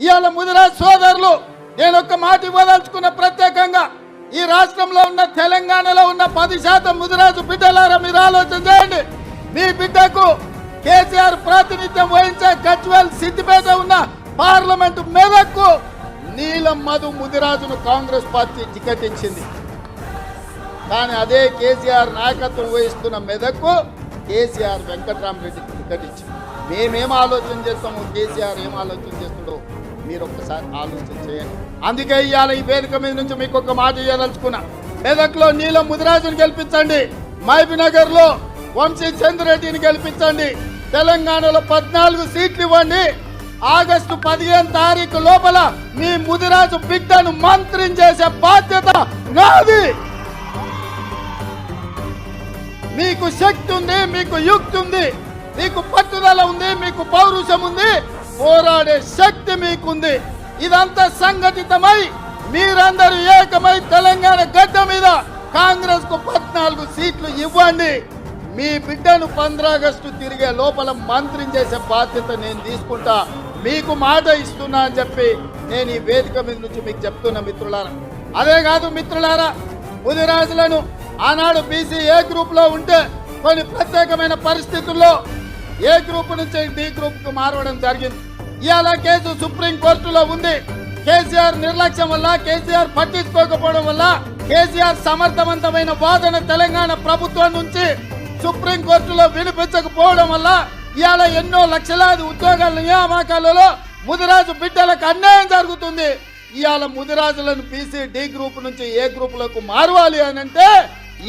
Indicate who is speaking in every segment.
Speaker 1: ఇవాళ ముదిరాజ్ సోదరులు నేను ఒక మాట ఇవ్వదలుచుకున్న ప్రత్యేకంగా ఈ రాష్ట్రంలో ఉన్న తెలంగాణలో ఉన్న పది శాతం ముదిరాజు బిడ్డలారా మీరు ఆలోచన చేయండి. మీ బిడ్డకు కేసీఆర్ ప్రాతినిధ్యం వహించే గజ్వేల్ సిద్దిపేట ఉన్న పార్లమెంటు మెదక్కు నీలం మధు ముదిరాజును కాంగ్రెస్ పార్టీ టికెట్ ఇచ్చింది కానీ అదే కేసీఆర్ నాయకత్వం వహిస్తున్న మెదక్కు కేసీఆర్ వెంకట్రామరెడ్డికి టికెట్ ఇచ్చింది మేమేం ఆలోచన చేస్తాము కేసీఆర్ ఏం ఆలోచన చేస్తాడో మీరు ఒక్కసారి ఆలోచన చేయండి. అందుకే ఇవాళ ఈ వేదిక మీద నుంచి మీకు ఒక మాట ఇవ్వదలుచుకున్నా మెదక్లో నీలం ముదిరాజును గెలిపించండి. మహబీనగర్లో వంశీ చంద్రరెడ్డిని గెలిపించండి. తెలంగాణలో పద్నాలుగు సీట్లు ఇవ్వండి. ఆగస్టు పదిహేను తారీఖు లోపల మీ ముదిరాజు బిడ్డను మంత్రిని చేసే బాధ్యత నాది. మీకు శక్తి ఉంది మీకు యుక్తి ఉంది మీకు పట్టుదల ఉంది మీకు పౌరుషం ఉంది. పోరాడే శక్తి మీకుంది. ఇదంతా సంఘటితమై మీరందరూ ఏకమై తెలంగాణ గడ్డ మీద కాంగ్రెస్కు పద్నాలుగు సీట్లు ఇవ్వండి. మీ బిడ్డను పంద్రాగస్టు తిరిగే లోపల మంత్రి చేసే బాధ్యత నేను తీసుకుంటా. మీకు మాట ఇస్తున్నా అని చెప్పి నేను ఈ వేదిక మీద నుంచి మీకు చెప్తున్నా మిత్రులారా. అదే కాదు మిత్రులారా ముదిరాజులను ఆనాడు బీసీ ఏ గ్రూప్లో ఉంటే కొన్ని ప్రత్యేకమైన పరిస్థితుల్లో ఏ గ్రూప్ నుంచి డి గ్రూప్కు జరిగింది. ఇవాళ కేసు సుప్రీం కోర్టులో ఉంది. కేసీఆర్ నిర్లక్ష్యం వల్ల కేసీఆర్ పట్టించుకోకపోవడం వల్ల కేసీఆర్ సమర్థవంతమైన వాదన తెలంగాణ ప్రభుత్వం నుంచి సుప్రీం కోర్టులో వినిపించకపోవడం వల్ల ఇవాళ ఎన్నో లక్షలాది ఉద్యోగాల నియామకాలలో ముదిరాజు బిడ్డలకు అన్యాయం జరుగుతుంది. ఇవాళ ముదిరాజులను బీసీ డి గ్రూప్ నుంచి ఏ గ్రూపులకు మారవాలి అని అంటే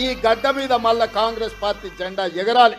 Speaker 1: ఈ గడ్డ మీద మళ్ళా కాంగ్రెస్ పార్టీ జెండా ఎగరాలి.